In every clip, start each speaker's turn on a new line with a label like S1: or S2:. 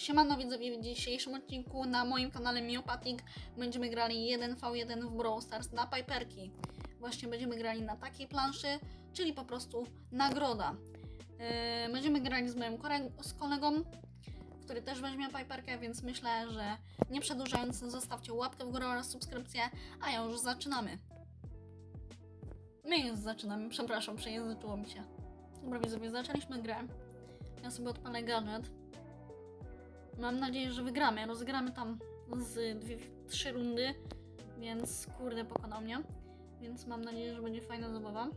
S1: Siemano widzowie, w dzisiejszym odcinku na moim kanale Miopatik będziemy grali 1v1 w Brawl Stars na Piperki. Właśnie będziemy grali na takiej planszy, czyli po prostu nagroda. Yy, będziemy grali z moim z kolegą, który też weźmie Piperkę, więc myślę, że nie przedłużając zostawcie łapkę w górę oraz subskrypcję, a ja już zaczynamy. My już zaczynamy, przepraszam, przejęzyczyło mi się. Dobra widzowie, zaczęliśmy grę. Ja sobie odpalę gadżet. Mam nadzieję, że wygramy. Rozegramy tam z dwie, trzy rundy, więc kurde pokonał mnie. Więc mam nadzieję, że będzie fajna zabawa.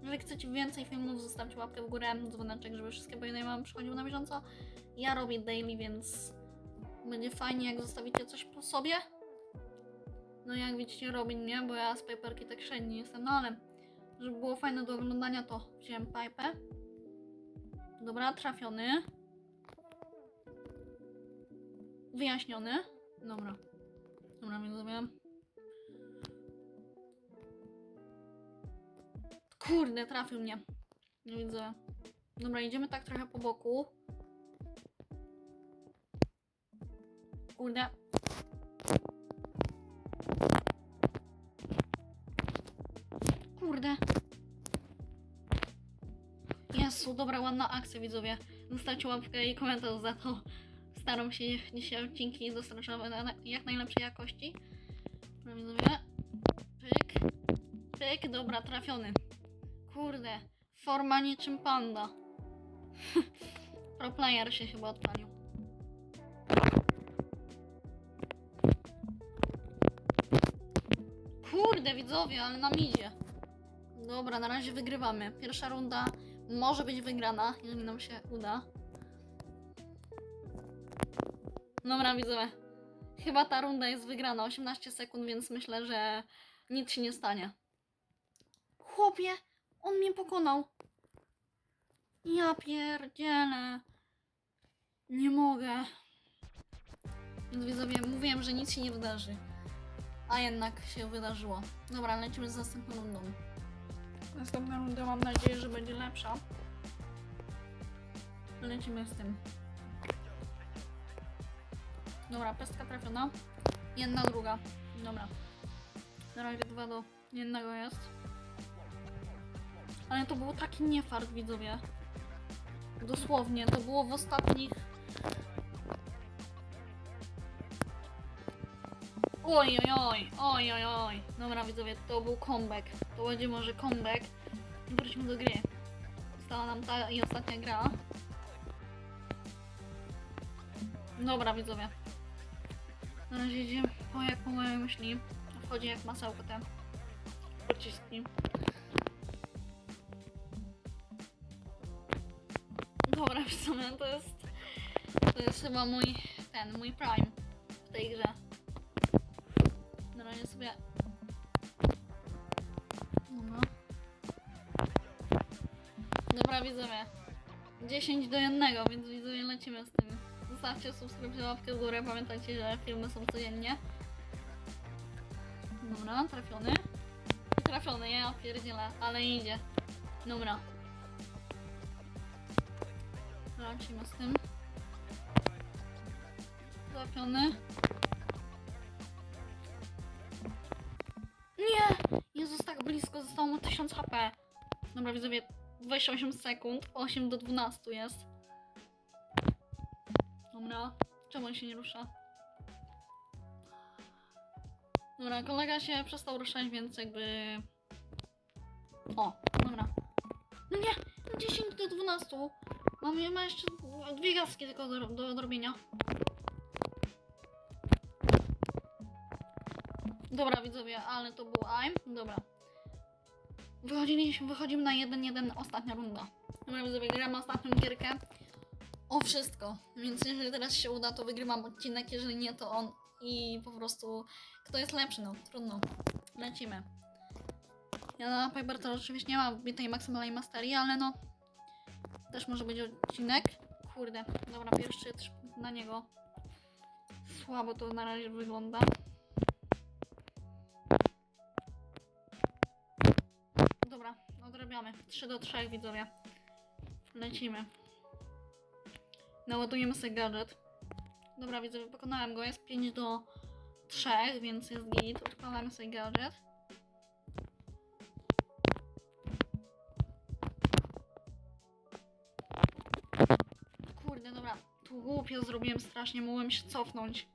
S1: Jeżeli chcecie więcej filmów, zostawcie łapkę w górę, dzwoneczek, żeby wszystkie pojedyncze wam przychodziły na bieżąco. Ja robię daily, więc będzie fajnie, jak zostawicie coś po sobie. No jak widzicie, robi mnie, bo ja z paperki tak średnio jestem, no ale żeby było fajne do oglądania, to wziąłem pipe. Dobra, trafiony. Wyjaśniony. Dobra. Dobra, więc sobie. Kurde, trafił mnie. Nie widzę. Dobra, idziemy tak trochę po boku. Kurde. Kurde. Jezu, dobra, ładna akcja, widzowie. Zostawcie łapkę i komentarz za to. Staram się dzisiaj odcinki dostarczać na jak najlepszej jakości. Pyk. Pyk, dobra, trafiony. Kurde, forma niczym panda. Pro player się chyba odpalił. Kurde, widzowie, ale nam idzie. Dobra, na razie wygrywamy. Pierwsza runda może być wygrana, jeżeli nam się uda. Dobra, widzowie. Chyba ta runda jest wygrana. 18 sekund, więc myślę, że nic się nie stanie. Chłopie, on mnie pokonał. Ja pierdzielę. Nie mogę. Więc widzowie, mówiłem, że nic się nie wydarzy. A jednak się wydarzyło. Dobra, lecimy z następną rundą. Następna runda mam nadzieję, że będzie lepsza. Lecimy z tym. Dobra, pestka trafiona. Jedna, druga. Dobra. Na razie dwa do jednego jest. Ale to był taki niefart, widzowie. Dosłownie, to było w ostatnich... Oj, oj, oj, oj, oj, oj. Dobra, widzowie, to był comeback. To będzie może comeback. Wróćmy do gry. Została nam ta i ostatnia gra. Dobra, widzowie. Na razie idzie po jak po mojej myśli. Wchodzi jak masełko te pociski. Dobra, widzowie, to jest... To jest chyba mój, ten, mój prime w tej grze. Na razie sobie... Dobra. Dobra, widzowie. 10 do 1, więc widzowie lecimy z tym. Zostawcie subskrypcję, łapkę w górę. Pamiętajcie, że filmy są codziennie. Dobra, trafiony. Trafiony, ja pierdzielę, ale idzie. Dobra. Lecimy z tym. Trafiony. Nie! Jezus, tak blisko, zostało mu 1000 HP. Dobra, widzowie, 28 sekund, 8 do 12 jest. Dobra, czemu on się nie rusza? Dobra, kolega się przestał ruszać, więc jakby... O, dobra. No nie, 10 do 12. Mam, ma jeszcze dwie gazki tylko do, do odrobienia. Dobra, widzowie, ale to był aim. Dobra. Wychodziliśmy, wychodzimy na 1-1, ostatnia runda. Dobra, widzowie, gramy ostatnią gierkę. O wszystko. Więc jeżeli teraz się uda, to wygrywam odcinek, jeżeli nie, to on. I po prostu kto jest lepszy, no trudno. Lecimy. Ja na Piper to oczywiście nie mam bitej maksymalnej masterii, ale no też może być odcinek. Kurde, dobra, pierwszy na niego. Słabo to na razie wygląda. Dobra, odrabiamy. 3 do 3 widzowie. Lecimy. Naładujemy sobie gadżet. Dobra, widzę, pokonałem go. Jest 5 do 3, więc jest git. Odpalamy sobie gadżet. Kurde, dobra. Tu głupio zrobiłem strasznie, mogłem się cofnąć.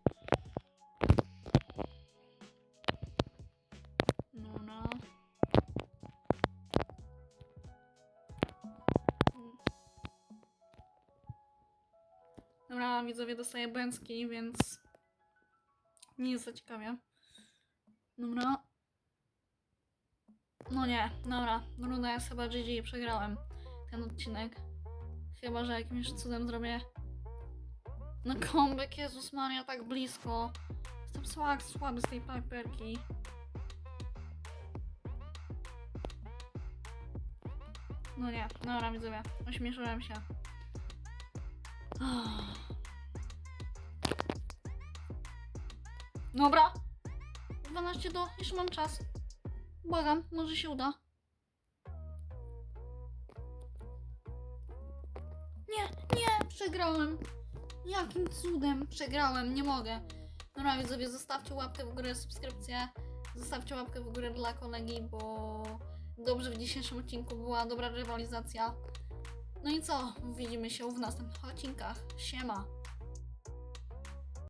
S1: Widzowie, dostaję bęcki, więc nie jest za ciekawie. Dobra. No nie, dobra. Runda jest chyba GG, przegrałem ten odcinek. Chyba, że jakimś cudem zrobię no comeback, Jezus Maria, tak blisko. Jestem słab, słaby z tej piperki. No nie, dobra widzowie, ośmieszyłem się. Dobra. 12 do, jeszcze mam czas. Błagam, może się uda. Nie, nie, przegrałem. Jakim cudem przegrałem, nie mogę. Dobra, widzowie, zostawcie łapkę w górę, subskrypcję. Zostawcie łapkę w górę dla kolegi, bo dobrze w dzisiejszym odcinku była dobra rywalizacja. No i co? Widzimy się w następnych odcinkach. Siema.